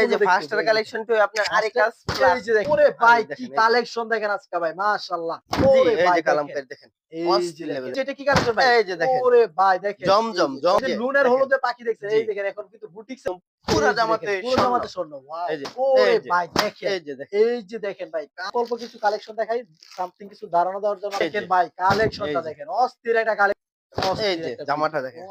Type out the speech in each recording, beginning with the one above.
এই যে faster. Collection আপনার আরেকা এই যে দেখেন, ওরে ভাই কি কালেকশন দেখেন আজকে ভাই মাশাআল্লাহ। ওরে ভাই কালামকারী দেখেন। যেটা কি কালেকশন ভাই? এই যে দেখেন। ওরে ভাই দেখেন। জমজম, এই জম। লুনের হলুদে পাখি দেখছেন। এই দেখেন এখন কিন্তু বুটিক্স পুরো জামাতে পুরো জামাতে স্বর্ণ। এই যে, ওরে ভাই দেখেন। এই যে দেখেন। এই যে দেখেন ভাই অল্প কিছু কালেকশন দেখাই সামথিং কিছু ধারণা দেওয়ার জন্য দেখেন ভাই কালেকশনটা দেখেন। অস্থির একটা কালেকশন এই যে জামাটা দেখেন।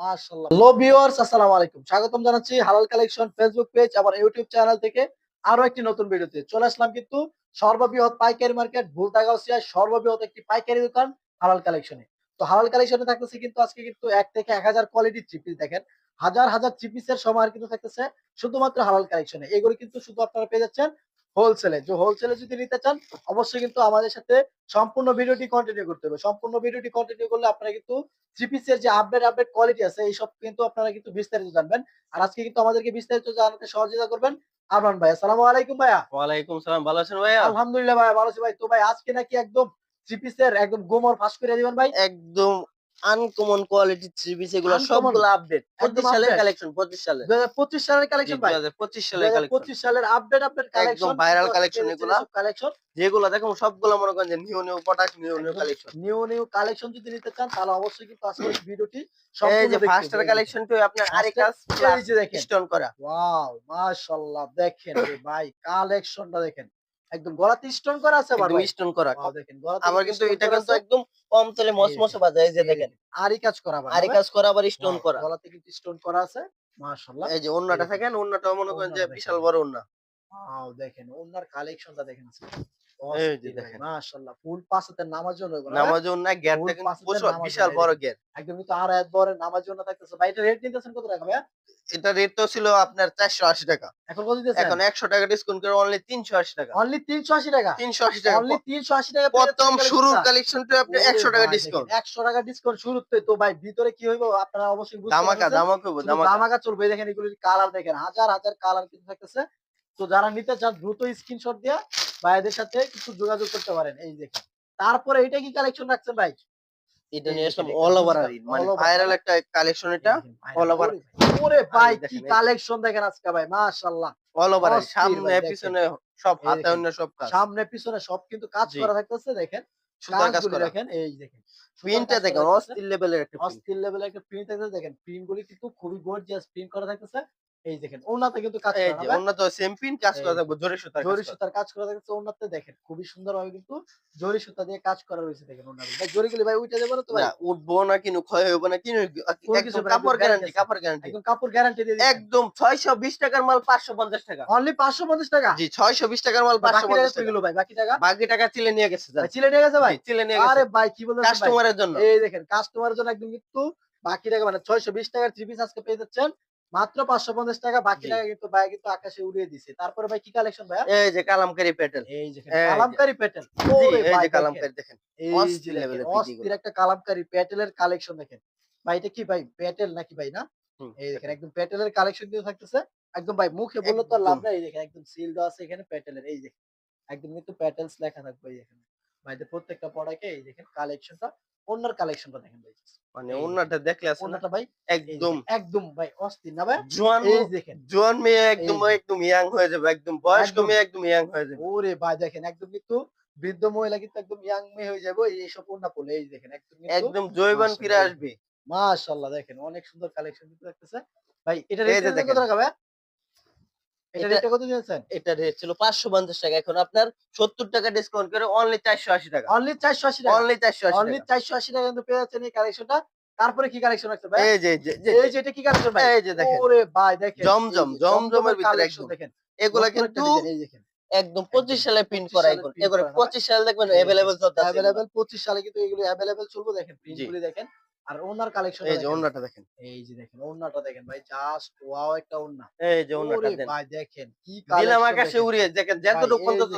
মাশাআল্লাহ। হ্যালো ভিউয়ার্স আসসালামু আলাইকুম। স্বাগতম জানাচ্ছি হালাল কালেকশন ফেসবুক পেজ আবার ইউটিউব চ্যানেল থেকে আরও একটি নতুন ভিডিওতে। চলে আসলাম কিন্তু সর্ববৃহৎ পাইকারি মার্কেট ভুলতাগাউসিয়া সর্ববৃহৎ একটি পাইকারি দোকান হালাল কালেকশনে তো হালাল কালেকশনে থাকতেছে কিন্তু আজকে কিন্তু এক থেকে এক হাজার কোয়ালিটির থ্রি পিস দেখেন। হাজার হাজার থ্রি পিসের সমাহার কিন্তু থাকতেছে শুধুমাত্র হালাল কালেকশনে এগুলো কিন্তু শুধু আপনারা পেয়ে যাচ্ছেন হোলসেলে যে হোলসেলে যদি নিতে চান অবশ্যই কিন্তু আমাদের সাথে সম্পূর্ণ ভিডিওটি কন্টিনিউ করতে হবে। সম্পূর্ণ ভিডিওটি কন্টিনিউ করলে আপনারা কিন্তু থ্রি পিসের যে আপডেট আপডেট কোয়ালিটি আছে এই সব কিন্তু আপনারা কিন্তু বিস্তারিত জানবেন। আর আজকে কিন্তু আমাদেরকে বিস্তারিত জানাতে সহযোগিতা করবেন আরমান ভাই। আসসালামু আলাইকুম ভাইয়া। ওয়ালাইকুম সালাম। ভালো আছেন ভাইয়া? আলহামদুলিল্লাহ ভাই ভালো আছি ভাই। তো ভাই আজকে নাকি একদম থ্রি পিসের একদম গোমর ফাঁস করে দিবেন ভাই। একদম আনকমন কোয়ালিটি থ্রি পিস এগুলো? সবগুলো আপডেট একদম 25 সালের কালেকশন 25 সালের। দুই হাজার পঁচিশ সালের কালেকশন ভাই। 2025 সালের কালেকশন পঁচিশ সালের update update collection viral collection এগুলা। কালেকশন যেগুলো দেখো সবগুলো মনে করেন যে new new product new new collection new new collection যদি নিতে চান তাহলে অবশ্যই কিন্তু আজকের ভিডিওটি এই যে ফার্স্টার। কালেকশন তো আপনার আরেকা এই যে দেখেন। স্টোন করা। ওয়াও মাশাআল্লাহ দেখেন রে ভাই কালেকশনটা দেখেন। একদম গলাতে স্টোন করা আছে আবার স্টোন করা দেখেন আবার কিন্তু এটা কিন্তু একদম কম তলে মসমসে বাজে যে দেখেন। আরি কাজ করা আবার আরে কাজ করা আবার স্টোন করা। গলাতে কিন্তু স্টোন করা আছে মাশাআল্লাহ। এই যে ওন্নাটা দেখেন। থাকেন ওন্নাটাও মনে করেন যে বিশাল বড় ওন্না। দেখেন ওনার কালেকশনটা দেখেন এই যে দেখেন। মাশাআল্লাহ ফুল পাঁচাতে নামার জন্য নামাজ ওন্না গেটটা কিন্তু পাঁচেতে প্রচুর নামাজ বিশাল বড় গেট একদম কিন্তু আর এত বড় নামার জন্য থাকতেছে। ভাই এটা রেট নিতেছেন কত টাকা ভাইয়া? এটা রেট তো ছিল আপনার 480 টাকা। এখন কত দিতেছেন? এখন 100 টাকা ডিসকাউন্ট করে অনলি 380 টাকা। অনলি 380 টাকা? 380 টাকা অনলি 380 টাকা প্রথম শুরুর কালেকশনটা। কালেকশনটা আপনি 100 টাকা ডিসকাউন্ট 100 টাকা ডিসকাউন্ট শুরুতে তো ভাই ভিতরে কি হইব? আপনারা অবশ্যই বুঝতে। হইবো, দামাকা চলবে। দেখেন এগুলির কালার দেখেন। হাজার হাজার কালার কিন্তু থাকতেছে। তো যারা নিতে চান দ্রুত স্ক্রিনশট দিয়া ভাইদের সাথে কিছু যোগাযোগ করতে পারেন এই দেখেন। তারপরে এটা কি কালেকশন রাখছেন ভাই? এটা নিয়ে দেখেন, আসলাম অল ওভার বুঝলাম, মানে ভাইরাল একটা কালেকশন এটা এই দেখেন, ভাই, all over। ওরে ভাই, ওরে ভাই এই কি কালেকশন দেখেন আজকে ভাই মাশাআল্লাহ। অল ওভার সামনে পিছনে সব এই হাতে অন্য সব কাজ। সামনে পিছনে সব কিন্তু কাজ করা থাকতেছে দেখেন। সুতার কাজ করা। দেখেন এই দেখেন সুতার প্রিন্টটা দেখেন থাকতেছে। অস্থির লেভেলের একটা অস্থির লেভেলের একটা প্রিন্ট থাকতেছে দেখেন। প্রিন্ট গুলি কিন্তু খুবই গর্জিয়াস প্রিন্ট করা থাকতেছে। এই দেখেন ওনাতে কিন্তু কাজ করা? তো সেম কাজ করা থাকবে জরি সুতার জরি সুতার কাজ করা ওনাতে দেখেন খুবই সুন্দর ভাবে কিন্তু জরি সুতা দিয়ে কাজ করা রয়েছে দেখেন ভাই জরিগুলি ভাই উঠে যাবে না তো ভাই? উঠবো না কিনু ক্ষয় হইব না কিনু একদম কাপড় গ্যারান্টি কাপড় গ্যারান্টি একদম কাপড় গ্যারান্টি দিয়ে একদম 620 টাকার মাল 550 টাকা। অনলি 550 টাকা? জি 620 টাকার মাল 550 টাকা গেলো ভাই? বাকি টাকা? বাকি টাকা চিলে নিয়ে গেছে ভাই চিলে নিয়ে গেছে ভাই? চিলে নিয়ে আরে ভাই কি ভাই? কাস্টমারের জন্য। এই দেখেন কাস্টমারের জন্য একদম কিন্তু বাকি টাকা মানে 620 টাকার থ্রি পিস আজকে পেয়ে যাচ্ছেন। মাত্র 550 টাকা বাকি টাকা কিন্তু ভাই কিন্তু আকাশে উড়িয়ে দিছে। তারপরে ভাই কি কালেকশন ভাই এই যে কালামকারী প্যাটেল এই যে। কালামকারী প্যাটেল এই যে কালামকারী দেখেন। এই অস্থির একটা কালামকারী প্যাটেলের কালেকশন দেখেন। ভাই এটা কি ভাই প্যাটেল নাকি ভাই না? এই দেখেন একদম প্যাটেলের কালেকশন কিন্তু থাকতেছে। একদম ভাই মুখে বললে তো লাভ নাই। এই দেখেন একদম সিল দেওয়া আছে এখানে প্যাটেলের এই দেখেন একদম কিন্তু প্যাটেলস লেখা থাকবে এই দেখেন ভাইদের প্রত্যেকটা প্রোডাক্টে এই দেখেন কালেকশনটা অন্যার কালেকশনটা দেখেন ভাই। মানে। অন্যটা দেখলে আছে অন্যটা ভাই একদম। একদম ভাই অস্থির না ভাই? জোয়ান এই দেখেন। জোয়ান মেয়ে একদম একদম ইয়াং হয়ে যাবে একদম বয়স্ক মেয়ে একদম ইয়াং হয়ে যাবে। ওরে ভাই দেখেন একদম কিন্তু বৃদ্ধ মহিলা কিন্তু একদম ইয়াং মেয়ে হয়ে যাবে এই সব ওন্না পড়লে এই দেখেন একদম একদম জৈবান ফিরে আসবে। মাশাআল্লাহ দেখেন অনেক সুন্দর কালেকশন কিন্তু দেখতেছে ভাই এটা রেট কত টাকা ভাই? এটা এটা- রেটটা কত দিয়েছেন? এটা রেট ছিল পাঁচশো পঞ্চাশ টাকা। এখন আপনার সত্তর টাকা ডিসকাউন্ট করে অনলি চারশো আশি টাকা। অনলি 480 টাকা? অনলি চারশো আশি অনলি 480 টাকা কিন্তু পেয়ে যাচ্ছেন এই কালেকশনটা তারপরে কি কালেকশন আছে ভাই? এই যে এই যে- যে এই যে এটা কি কালেকশন ভাই? এই যে দেখেন। ওরে ভাই দেখেন। জমজম, জমজমের ভিতরে একদম। দেখেন। এগুলা কিন্তু এই দেখেন। একদম পঁচিশ সালে প্রিন্ট করা এগুলো? পঁচিশ সালে দেখবেন আছে 25 সালে কিন্তু এগুলো চলবে দেখেন। দেখেন। আর ওনার কালেকশন এই যে অন্যটা দেখেন। এই যে দেখেন ওন্নাটা দেখেন ভাই জাস্ট ওয়াও একটা ওন্না এই যে দেন। ভাই দেখেন কি দিলাম আকাশে উড়িয়ে দেখেন যতটুকু পর্যন্ত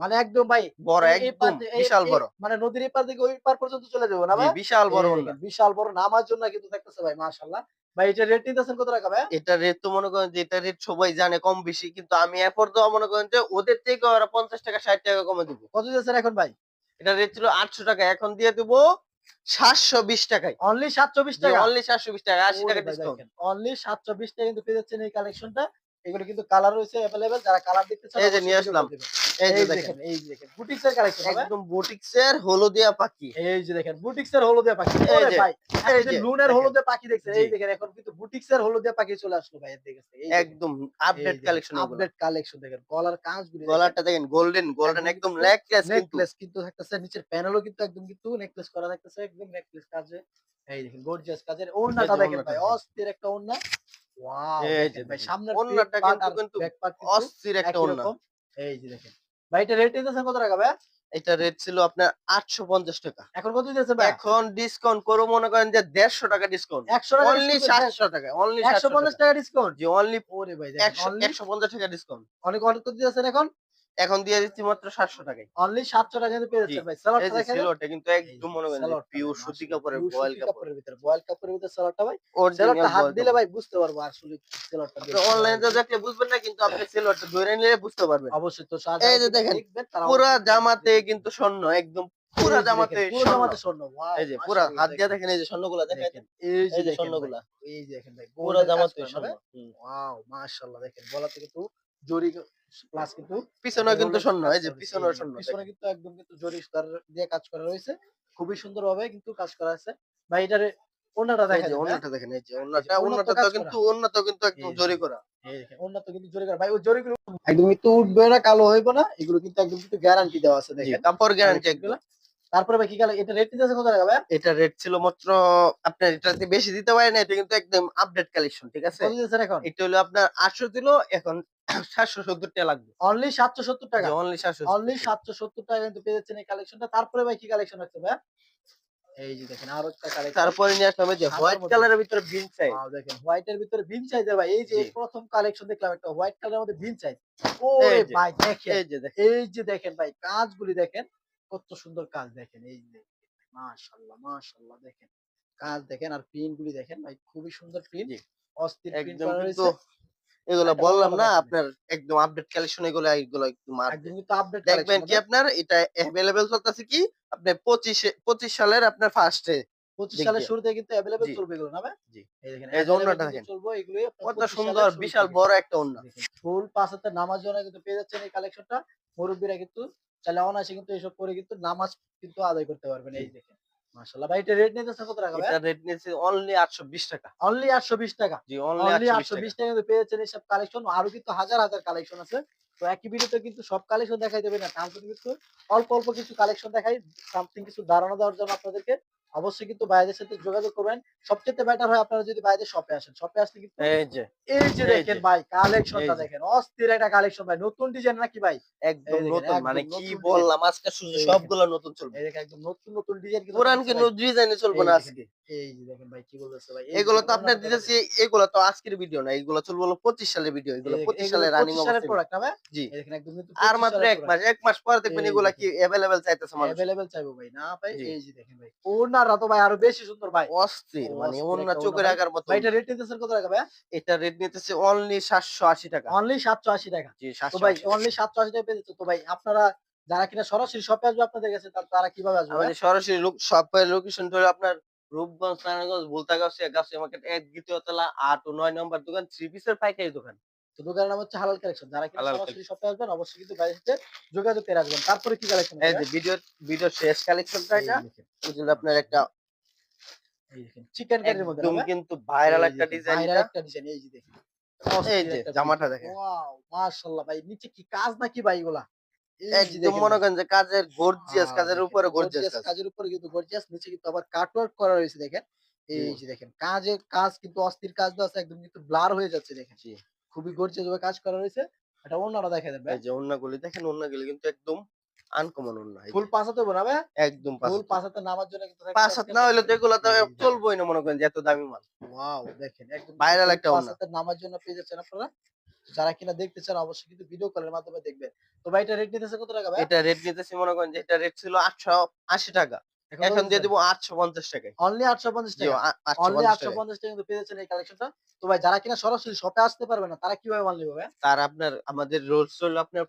মানে একদম ভাই বড় একদম বিশাল বড়। মানে নদীর এই পার থেকে ওই পার পর্যন্ত চলে যাব না ভাই? বিশাল বড় দেখেন, বিশাল বড় নামার জন্য কিন্তু থাকতেছে ভাই মাশাআল্লাহ। ভাই এটা রেট নিতেছেন কত টাকা ভাই এটা রেট তো মনে করেন যে এটা রেট সবাই জানে কম বেশি কিন্তু আমি এরপর তো মনে করেন যে ওদের থেকে ওরা পঞ্চাশ টাকা ষাট টাকা কমে দিব। কত দিয়েছেন এখন ভাই? এটা রেট ছিল আটশো টাকা এখন দিয়ে দেবো সাতশো বিশ টাকায়। অনলি 720 টাকা? অনলি সাতশো বিশ টাকা আশি টাকা ডিসকাউন্ট অনলি 720 টাকা কিন্তু পেয়ে যাচ্ছেন এই কালেকশনটা এগুলো কিন্তু কালার রয়েছে अवेलेबल যারা কালার দেখতে চান এই যে অবশ্যই নিয়ে video আসলাম। call দিবেন। এই এই যে যে দেখেন দেখেন এই যে দেখেন বুটিক্স এর কালেকশন হবে একদম বুটিক্স এর হলুদিয়া পাখি এই যে দেখেন বুটিক্স এর হলুদিয়া পাখি এই ওরে যে, ভাই এই আপনি যে, লুনের দেখেন। হলুদিয়া পাখি দেখছেন এই জি। দেখেন এখন কিন্তু বুটিক্স এর হলুদিয়া পাখি চলে আসলো ভাই এর দেখেন এই দেখেন, একদম আপডেট কালেকশন আপডেট কালেকশন দেখেন গলার কাজগুলি গলাটা দেখেন গোল্ডেন গোল্ডেন একদম একদম নেকলেস কিন্তু নেকলেস কিন্তু থাকতেছে নিচের প্যানেলও কিন্তু একদম কিন্তু নেকলেস করা থাকতেছে একদম নেকলেস কাজে এই দেখেন গর্জিয়াস কাজের ওড়নাটা এই যে দেখেন ওড়নাটা ভাই দেখেন। অস্থির একটা ওড়না ওয়াও এই যে ভাই সামনের ওড়নাটা কিন্তু কিন্তু back part কিন্তু অস্থির একটা একই এই যে দেখেন। ভাই এটা রেট দিতেছেন কত টাকা ভাই? এটা রেট ছিল আপনার আটশো পঞ্চাশ টাকা। এখন কত দিতেছে ভাই? এখন ডিসকাউন্ট করো মনে করেন যে দেড়শো টাকা ডিসকাউন্ট একশো টাকা অনলি discount সাতশো টাকা অনলি টাকা। ডিসকাউন্ট জি অনলি ওরে ভাই দেখেন একশো only- একশো পঞ্চাশ টাকা ডিসকাউন্ট অনেক অনেক কত দিতেছেন এখন? এখন দিয়ে দিচ্ছি মাত্র সাতশো টাকায়। অনলি সাতশো টাকা কিন্তু পেয়ে যাচ্ছেন ভাই। এই দেখেন সিলোটা কিন্তু একদম মনে করেন পিওর সুতি কাপড়ের বয়েল কাপড়ের ভিতরে। বয়েল কাপড়ের ভিতরে সালোয়ারটা ভাই। Original হাত দিলে ভাই বুঝতে পারব আসলে সালোয়ারটা অনলাইনে দেখলে বুঝবেন না কিন্তু আপনি সিলোটা ধরে নিলে বুঝতে পারবেন। অবশ্যই তো এই যে দেখেন, পুরা জামাতে কিন্তু স্বর্ণ একদম পুরা জামাতে পুরো স্বর্ণ। জামাতে স্বর্ণ এই যে পুরা হাত দিয়ে দেখেন। এই যে স্বর্ণগুলা দেখেন দেখেন এই যে স্বর্ণগুলা। এই যে দেখেন ভাই পুরা জামাতে স্বর্ণ স্বর্ণ হুম। ওয়াও মাশাআল্লাহ দেখেন গলাতে কিন্তু জরি প্লাস কিন্তু পিছনে কিন্তু golden স্বর্ণ এই যে স্বর্ণ পিছনে কিন্তু একদম কিন্তু জরি সুতার দিয়ে কাজ করা রয়েছে। খুবই সুন্দর ভাবে কিন্তু কাজ করা আছে। ভাই এটারে ওনাটা দেখেন। এই যে যায় দেখেন এই যে ওন্নাটা কাজ তো কিন্তু ওন্নাটা কিন্তু একদম জরি করা। এই তো কিন্তু জরি করা। ভাই ওই জরিগুলো একদম কিন্তু উঠবে না কালো হইবে না এগুলো কিন্তু একদম কিন্তু গ্যারান্টি দেওয়া আছে দেখেন। কাপড় গ্যারান্টি একদম। গুলা। তারপরে ভাই কি গেল? এটা রেট দিতেছে কত টাকা ভাই? এটা রেট ছিল মাত্র আপনার এটাতে বেশি দিতে পারে না এটা কিন্তু একদম আপডেট কালেকশন ঠিক আছে? এখন? এটা হলো আপনার আটশো দিল এখন সাতশো সত্তর টাকা লাগবে। অনলি সাতশো সত্তর টাকা? অনলি সাতশো অনলি সাতশো সত্তর টাকা কিন্তু পেয়ে যাচ্ছেন এই কালেকশনটা তারপরে ভাই কি কালেকশন আছে ভাই? এই যে দেখেন আরও একটা কালেকশন তারপরে নিয়ে আসলাম যে হোয়াইট। কালারের ভিতরে বিন চাই দেখেন হোয়াইটের ভিতরে বিন চাইতে ভাই। এই যে প্রথম কালেকশন দেখলাম একটা হোয়াইট কালারের মধ্যে ওরে যে, ভাই দেখেন। এই যে দেখেন। এই যে দেখেন ভাই কাজগুলি দেখেন। কত সুন্দর কাজ দেখেন। এই যে মাশাআল্লাহ মাশাআল্লাহ দেখেন। কাজ দেখেন আর প্রিন্ট গুলি দেখেন ভাই খুবই সুন্দর প্রিন্ট অস্থির প্রিন্ট করা এগুলো হ্যাঁ, বললাম না আপনার একদম আপডেট কালেকশন এগুলো এগুলো একদম দেখবেন কি আপনার এটা অ্যাভেলেবেল চলতেছে কি? আপনি পঁচিশে পঁচিশ সালের আপনার ফার্স্টে সালের শুরুতে কিন্তু অ্যাভেলেবেল চলবে এগুলো না ভাই? এই দেখেন চলবো এগুলো কত সুন্দর বিশাল বড় একটা অন্য। ফুল পাঁচ হাতে নামাজ জন্য কিন্তু পেয়ে যাচ্ছেন এই কালেকশনটা মুরব্বীরা কিন্তু তাহলে অনায়াসে কিন্তু এসব করে কিন্তু নামাজ কিন্তু আদায় করতে পারবেন এই দেখেন। মাশাআল্লাহ। ভাই এটা রেট নিতেছে কত টাকা ভাই? এটা রেট নিয়েছে অনলি আটশো বিশ টাকা। অনলি 820 টাকা? জি অনলি অনলি আটশো বিশ 820 টাকা। কিন্তু পেয়ে যাচ্ছেন এইসব কালেকশন আরও কিন্তু হাজার হাজার কালেকশন আছে। তো একই ভিডিওতে কিন্তু সব কালেকশন দেখাই দেবে না তার কিন্তু অল্প অল্প কিছু কালেকশন দেখাই সামথিং কিছু ধারণা দেওয়ার জন্য আপনাদেরকে অবশ্যই কিন্তু বাইরের সাথে যোগাযোগ করবেন। সবচেয়ে বেটার হয় আপনারা যদি বাইরে শপে আসেন। শপে আসলে কিন্তু এই যে। এই যে দেখেন ভাই কালেকশনটা। দেখেন অস্থির একটা কালেকশন ভাই। নতুন ডিজাইন নাকি ভাই? একদম নতুন মানে কি বললাম আজকে সবগুলো নতুন চলবে। একদম নতুন নতুন ডিজাইন কিন্তু পুরান কি। ডিজাইনে চলবে না আজকে। এই যে দেখেন ভাই কি বলতেছে ভাই এগুলো তো আপনার দিতেছি এগুলো তো আজকের ভিডিও না এগুলো চলবে হলো পঁচিশ সালের ভিডিও এগুলো দেখেন, পঁচিশ রানিং 25 সালের প্রোডাক্ট না ভাই? জি। দেখেন একদম কিন্তু আর মাত্র এক মাস এক মাস পরে দেখবেন এই কি অ্যাভেলেবেল চাইতেছে মানুষ। অ্যাভেলেবেল চাইব ভাই। না ভাই এই যে দেখেন ভাই ওনারা তো ভাই আরও বেশি সুন্দর ভাই। অস্থির মানে চোখে রাখার মতো। ভাই এটা রেট নিতেছেন কত টাকা ভাই? এটা রেট নিতেছে অনলি সাতশো আশি টাকা। অনলি 780 টাকা। জি তো সাতশো ভাই অনলি 780 টাকা তো ভাই আপনারা যারা কিনা সরাসরি শপে আসবে আপনাদের কাছে তারা কীভাবে আসবে সরাসরি শপের লোকেশন হলো আপনার রূপগঞ্জ নারায়ণগঞ্জ বুলতাগাছিয়া গাছিয়া মার্কেট এক দ্বিতীয় তলা আট ও নয় নম্বর দোকান থ্রি পিসের পাইকারি দোকান। তো দোকানের নাম হচ্ছে হালাল কালেকশন। যারা কিনা সরাসরি শপে আসবেন অবশ্যই কিন্তু বাইরে থেকে যোগাযোগ করে আসবেন। তারপরে কি কালেকশন এই যে ভিডিও ভিডিও শেষ কালেকশনটা এটা। বুঝলে আপনার একটা চিকেন কারির মধ্যে একদম কিন্তু ভাইরাল একটা ডিজাইন ভাইরাল একটা ডিজাইন এই যে দেখেন। এই যে জামাটা দেখেন। ওয়াও মাশাআল্লাহ ভাই নিচে কি কাজ নাকি ভাই এগুলা? যে একদম মনে করেন যে কাজের গর্জিয়াস কাজের উপরে গর্জিয়াস কাজ। কাজের উপরে কিন্তু গর্জিয়াস নিচে কিন্তু আবার কাটওয়ার্ক করা রয়েছে দেখেন। এই হুম। যে দেখেন কাজে কাজ কিন্তু অস্থির কাজ দেওয়া আছে একদম কিন্তু ব্লার হয়ে যাচ্ছে দেখেন। খুবই গর্জিয়াস ভাবে কাজ করা রয়েছে এটা অন্যরা দেখা যাবে এই যে ওন্নাগুলি দেখেন ওন্নাগুলি কিন্তু একদম আনকমন ওন্না এই যে, ফুল বানাবে একদম ফুল পাঁচাতে নামার জন্য কিন্তু না হইলে তো এগুলো তো চলবোই না মনে করেন যে এত দামি মাল। ওয়াও দেখেন একদম ফুল একটা। পাঁচাতে নামার জন্য পেয়ে যাচ্ছেন আপনারা। যারা কিনা দেখতে চান অবশ্যই কিন্তু ভিডিও কলের মাধ্যমে দেখবেন। তো ভাই এটা রেট নিতেছে কত টাকা ভাই? এটা রেট নিতেছি মনে করেন যে এটা রেট ছিল আটশো আশি টাকা। এখন দিয়ে দিব আটশো পঞ্চাশ টাকায়। অনলি 850 জি, টাকা? অনলি পঞ্চাশ 850 টাকা কিন্তু পেয়ে যাচ্ছেন এই কালেকশনটা তো ভাই যারা কিনা সরাসরি শপে আসতে পারবে না তারা কীভাবে মাল নেবে ভাই? তার আপনার আমাদের রোলস হলো আপনার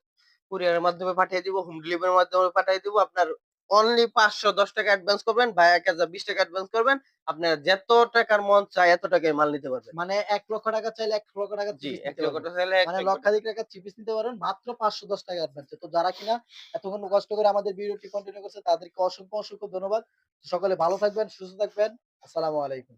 কুরিয়ারের মাধ্যমে পাঠিয়ে দিব হোম ডেলিভারির মাধ্যমে পাঠিয়ে দিব আপনার অনলি 510 টাকা অ্যাডভান্স করবেন, ভাই এক হাজার 20 টাকা অ্যাডভান্স করবেন। আপনার যত টাকার মন চাই এত টাকায় মাল নিতে পারবেন। মানে এক লক্ষ টাকা চাইলে এক লক্ষ টাকা জি, থ্রি পিস ১ নিতে লক্ষ টাকা চাইলে ১ মানে লক্ষাধিক টাকা লক্ষাধিক টাকার থ্রি পিস নিতে পারবেন মাত্র ৫১০ টাকা অ্যাডভান্স তো যারা কিনা এতক্ষণ কষ্ট করে আমাদের ভিডিওটি কন্টিনিউ করছে তাদেরকে অসংখ্য, অসংখ্য ধন্যবাদ। সকলে ভালো থাকবেন, সুস্থ থাকবেন। আসসালামু আলাইকুম।